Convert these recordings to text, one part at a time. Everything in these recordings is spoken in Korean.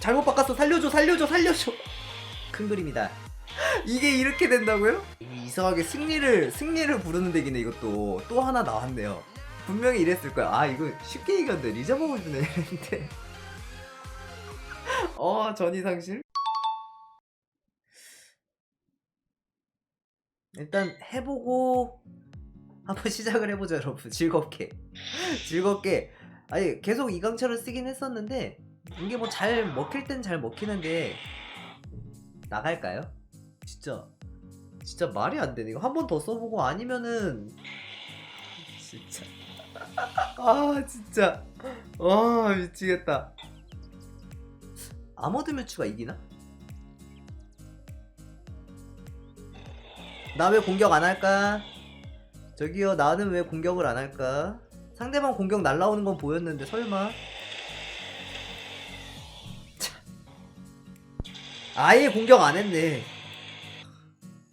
잘못 바꿨어. 살려줘 살려줘 살려줘. 큰 그림이다. 이게 이렇게 된다고요? 이상하게 승리를 승리를 부르는 덱이네 이것도. 또 하나 나왔네요. 분명히 이랬을 거야. 아 이거 쉽게 이겼는데 리자몽을 주네 이랬는데. 어 전이상실? 일단 해보고 한번 시작을 해보죠 여러분. 즐겁게. 즐겁게. 아니 계속 이강철을 쓰긴 했었는데 이게 뭐 잘 먹힐 땐 잘 먹히는데 나갈까요? 진짜 진짜 말이 안 되네 이거 한 번 더 써보고 아니면은 진짜 아 진짜 와 미치겠다 아머드 뮤츠가 이기나? 나 왜 공격 안 할까? 저기요 나는 왜 공격을 안 할까? 상대방 공격 날라오는 건 보였는데 설마? 아예 공격 안 했네.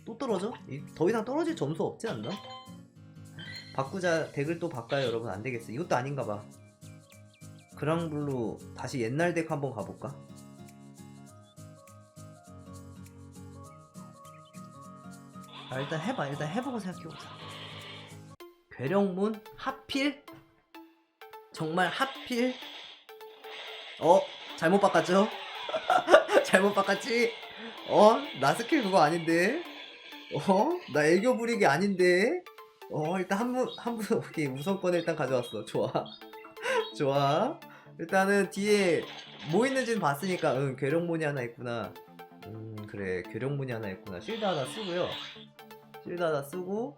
또 떨어져? 이- 더 이상 떨어질 점수 없지 않나? 바꾸자 덱을 또 바꿔요 여러분 안 되겠어. 이것도 아닌가 봐. 그랑블루 다시 옛날 덱 한번 가볼까? 아, 일단 해봐 일단 해보고 생각해보자. 괴력문 하필 정말 하필 어 잘못 바꿨죠 잘못 바꿨지? 어 나 스킬 그거 아닌데? 어 나 애교 부리기 아닌데? 어 일단 한 분 한 분 오케이. 우선권 일단 가져왔어. 좋아. 좋아. 일단은 뒤에 뭐 있는지는 봤으니까. 응 괴력문이 하나 있구나. 음 그래. 괴력문이 하나 있구나. 실드 하나 쓰고요. 실드 하나 쓰고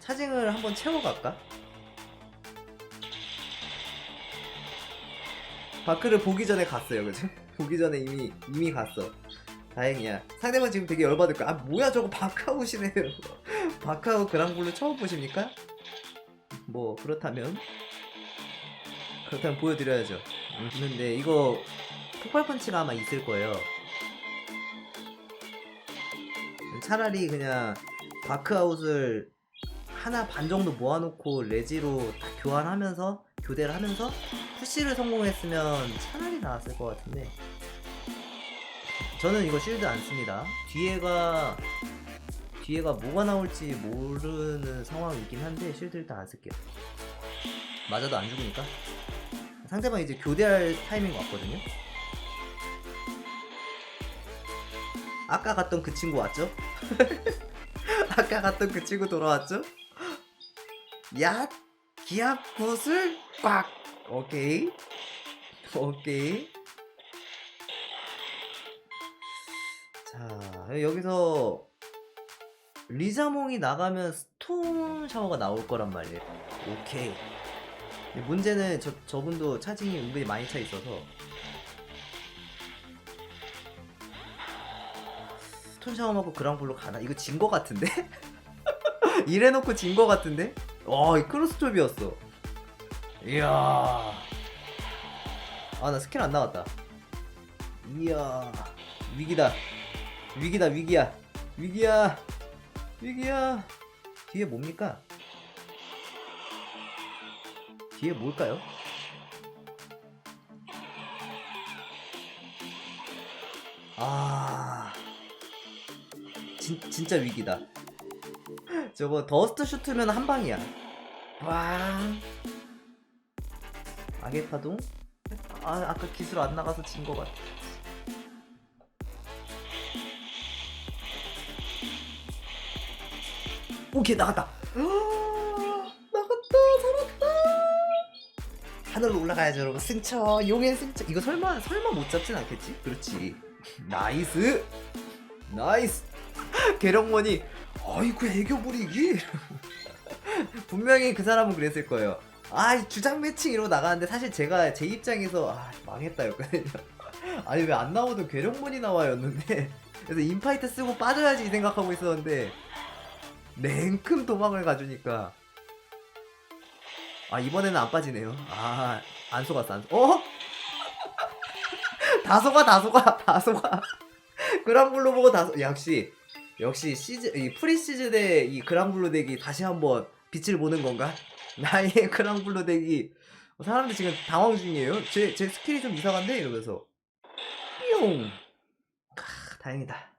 차징을 한번 채워갈까? 바크를 보기 전에 갔어요, 그죠? 보기 전에 이미 이미 갔어. 다행이야. 상대방 지금 되게 열받을 거야. 아 뭐야 저거 바카웃이네요. 바카웃 그랑블루 처음 보십니까? 뭐 그렇다면 그렇다면 보여드려야죠. 음, 근데 이거 폭발 펀치가 아마 있을 거예요. 차라리 그냥 바크아웃을 하나 반 정도 모아놓고 레지로 다 교환하면서 교대를 하면서 푸시를 성공했으면 차라리 나았을 것 같은데. 저는 이거 쉴드 안 씁니다. 뒤에가 뒤에가 뭐가 나올지 모르는 상황이긴 한데 쉴드 일단 안 쓸게요. 맞아도 안 죽으니까. 상대방 이제 교대할 타이밍 왔거든요. 아까 갔던 그 친구 왔죠? 아까 갔던 그 친구 돌아왔죠? 야 기압 구슬 꽉 오케이 오케이 자 여기서 리자몽이 나가면 스톤 샤워가 나올 거란 말이에요 오케이 문제는 저, 저분도 차징이 은근히 많이 차 있어서 스톤 샤워 먹고 그랑블로 가나? 이거 진 거 같은데? 이래놓고 진 거 같은데? 와, 이 크로스톱이었어. 이야. 아, 나 스킬 안 나왔다. 이야. 위기다. 위기다, 위기야. 위기야. 위기야. 뒤에 뭡니까? 뒤에 뭘까요? 아. 진, 진짜 위기다. 저거 더스트 슈트면 한 방이야. 왕. 악의 파동? 아 아까 기술 안 나가서 진거 같아. 오케이 나갔다. 아, 나갔다 살았다. 하늘로 올라가야죠 여러분. 승천 용의 승천. 이거 설마 설마 못 잡진 않겠지? 그렇지. 나이스. 나이스. 계룡몬이 아이고 애교 부리기 분명히 그 사람은 그랬을 거예요 아 주장 매칭 이러고 나가는데 사실 제가 제 입장에서 아 망했다 였거든요 아니 왜 안 나오던 괴력문이 나와였는데. 그래서 인파이트 쓰고 빠져야지 이 생각하고 있었는데 냉큼 도망을 가주니까. 아 이번에는 안 빠지네요. 아 안 속았어 안 속... 어? 다 속아 다 속아 다 속아. 그랑블루 보고 다 속... 역시 역시 시즈 이 프리시즈 대이 그랑블루 덱이 다시 한번 빛을 보는 건가? 나의 그랑블루 덱이 사람들 지금 당황 중이에요. 제, 제 스킬이 좀 이상한데? 이러면서. 뿅! 크, 다행이다.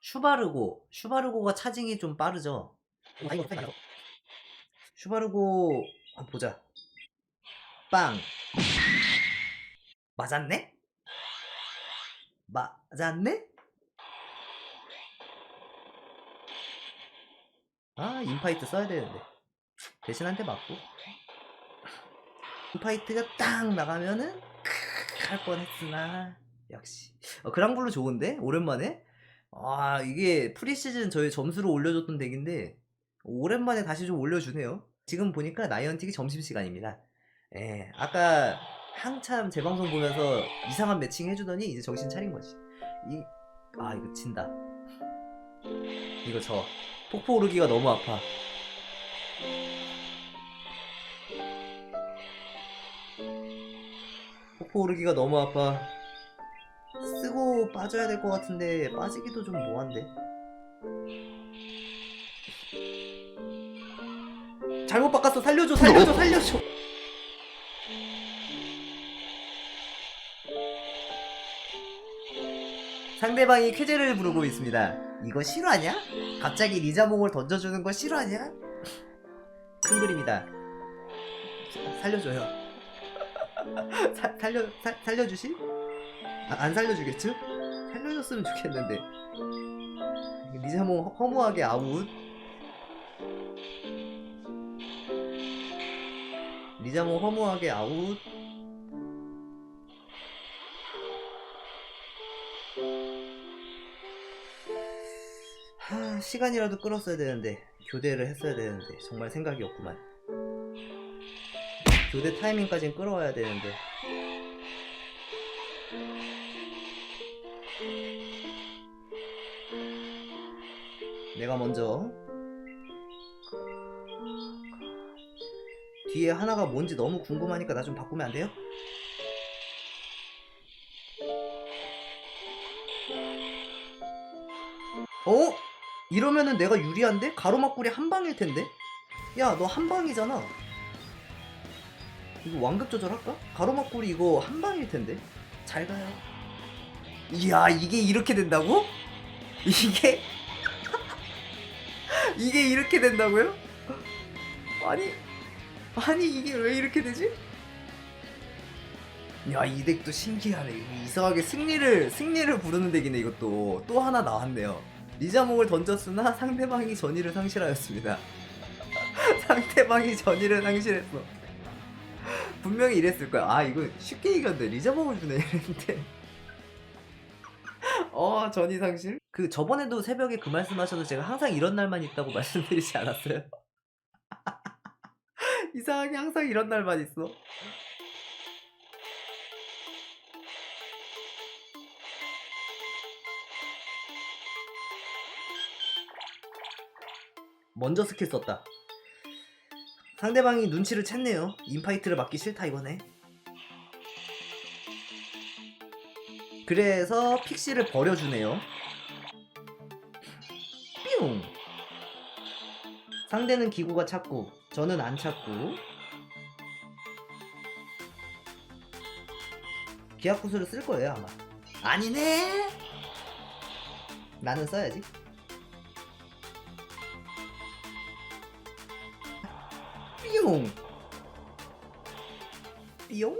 슈바르고. 슈바르고가 차징이 좀 빠르죠? 슈바르고, 한번 보자. 빵! 맞았네? 맞았네? 아, 인파이트 써야 되는데. 대신 한대 맞고. 인파이트가 딱 나가면은, 크할 뻔했으나. 역시. 어, 그랑블루 좋은데? 오랜만에? 아, 이게 프리시즌 저희 점수를 올려줬던 덱인데, 오랜만에 다시 좀 올려주네요. 지금 보니까 나이언틱이 점심시간입니다. 예, 아까 한참 재방송 보면서 이상한 매칭 해주더니 이제 정신 차린 거지. 이, 아, 이거 진다. 이거 저. 폭포 오르기가 너무 아파. 폭포 오르기가 너무 아파. 쓰고 빠져야 될 것 같은데 빠지기도 좀 뭐한데. 잘못 바꿨어 살려줘 살려줘 살려줘. 상대방이 쾌재를 부르고 있습니다. 이거 실화냐? 갑자기 리자몽을 던져주는 거 실화냐? 큰 그림이다. 사- 살려줘요. 사- 살려 사- 살려주실? 아, 안 살려주겠죠? 살려줬으면 좋겠는데. 리자몽 허- 허무하게 아웃. 리자몽 허무하게 아웃. 시간이라도 끌었어야 되는데 교대를 했어야 되는데 정말 생각이 없구만. 교대 타이밍까지는 끌어와야 되는데. 내가 먼저 뒤에 하나가 뭔지 너무 궁금하니까 나 좀 바꾸면 안 돼요? 이러면은 내가 유리한데? 가로막골이 한 방일 텐데? 야, 너 한 방이잖아. 이거 완급 조절할까? 가로막골이 이거 한 방일 텐데? 잘 가요. 이야, 이게 이렇게 된다고? 이게? 이게 이렇게 된다고요? 아니, 아니, 이게 왜 이렇게 되지? 야, 이 덱도 신기하네. 이상하게 승리를, 승리를 부르는 덱이네, 이것도. 또 하나 나왔네요. 리자몽을 던졌으나 상대방이 전의를 상실하였습니다. 상대방이 전의를 상실했어. 분명히 이랬을 거야. 아, 이거 쉽게 이겼는데 리자몽을 주네 이랬는데. 어, 전의 상실? 그 저번에도 새벽에 그 말씀하셔도 제가 항상 이런 날만 있다고 말씀드리지 않았어요? 이상하게 항상 이런 날만 있어. 먼저 스킬 썼다. 상대방이 눈치를 챘네요. 인파이트를 맞기 싫다 이거네. 그래서 픽시를 버려주네요. 뿅! 상대는 기구가 찾고 저는 안 찾고 기압구슬을 쓸 거예요 아마. 아니네. 나는 써야지. 뿅. 뿅?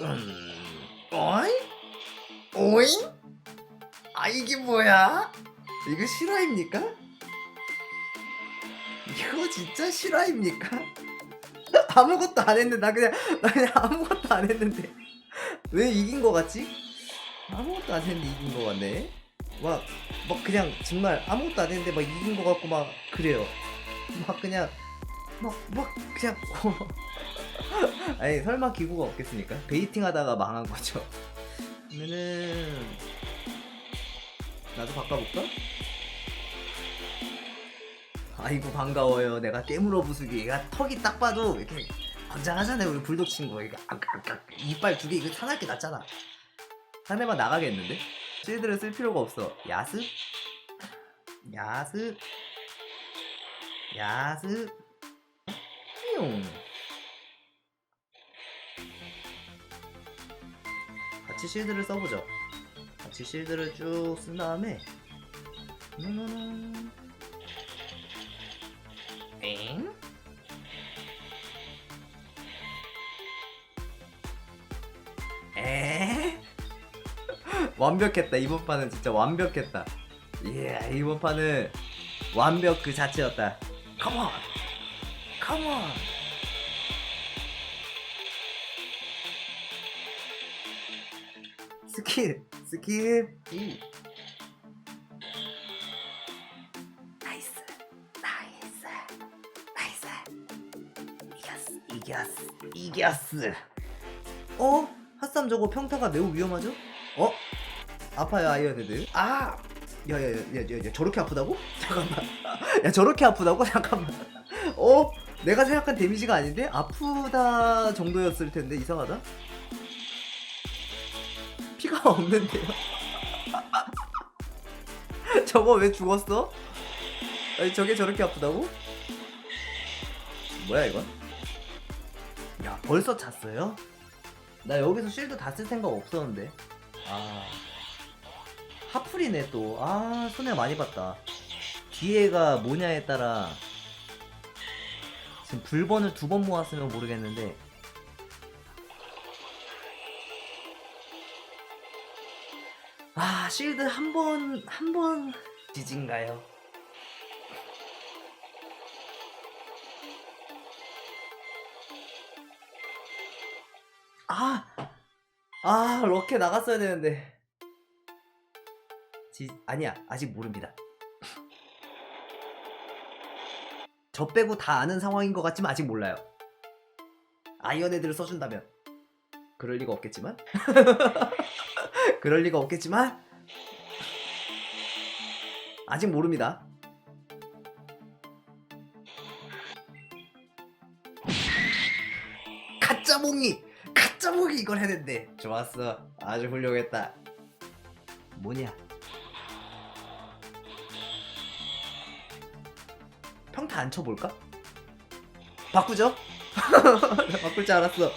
음, 어이? 오잉? 아 이게 뭐야? 이거 실화입니까? 이거 진짜 실화입니까? 아무것도 안 했는데 나 그냥 나 그냥 아무것도 안 했는데 왜 이긴 거 같지? 아무것도 안 했는데 이긴 거 같네. 막, 막 그냥 정말 아무것도 안 했는데 막 이긴 거 같고 막 그래요. 막 그냥 막, 막 그냥 아니 설마 기구가 없겠습니까? 베이팅 하다가 망한 거죠. 그러면은 나도 바꿔볼까? 아이고 반가워요. 내가 깨물어 부수기가 턱이 딱 봐도 이렇게 건장하잖아요. 우리 불독 친구 이거 이빨 두 개 이거 하나 게 낫잖아. 상대방 나가겠는데? 실드를 쓸 필요가 없어. 야습, 야습, 야습. 해요. 같이 실드를 써보죠. 같이 실드를 쭉 쓴 다음에 음... 완벽했다. 이번 판은 진짜 완벽했다. 예 이번 판은 완벽 그 자체였다. 컴온 컴온 스킵 스킵 이. 나이스 나이스 나이스 이겼어 이겼어 이겼어 어? 핫삼 저거 평타가 매우 위험하죠? 어? 아파요 아이언헤드 아! 야야야야야 저렇게 아프다고? 잠깐만 야 저렇게 아프다고? 잠깐만 어? 내가 생각한 데미지가 아닌데? 아프다 정도였을 텐데 이상하다 피가 없는데요? 저거 왜 죽었어? 아니 저게 저렇게 아프다고? 뭐야 이건? 야 벌써 잤어요? 나 여기서 쉴드 다 쓸 생각 없었는데 아 하풀이네 또아 손해 많이 봤다 뒤에가 뭐냐에 따라 지금 불번을 두 번 모았으면 모르겠는데 아 실드 한 번 한 번 지진가요? 아, 아 럭키 나갔어야 되는데. 지 아니야 아직 모릅니다. 저 빼고 다 아는 상황인 것 같지만 아직 몰라요. 아이언 헤드를 써준다면 그럴 리가 없겠지만 그럴 리가 없겠지만 아직 모릅니다. 가짜 몽이 가짜 몽이 이걸 해냈네. 좋았어. 아주 훌륭했다. 뭐냐? 평타 안 쳐볼까? 바꾸죠? 바꿀 줄 알았어.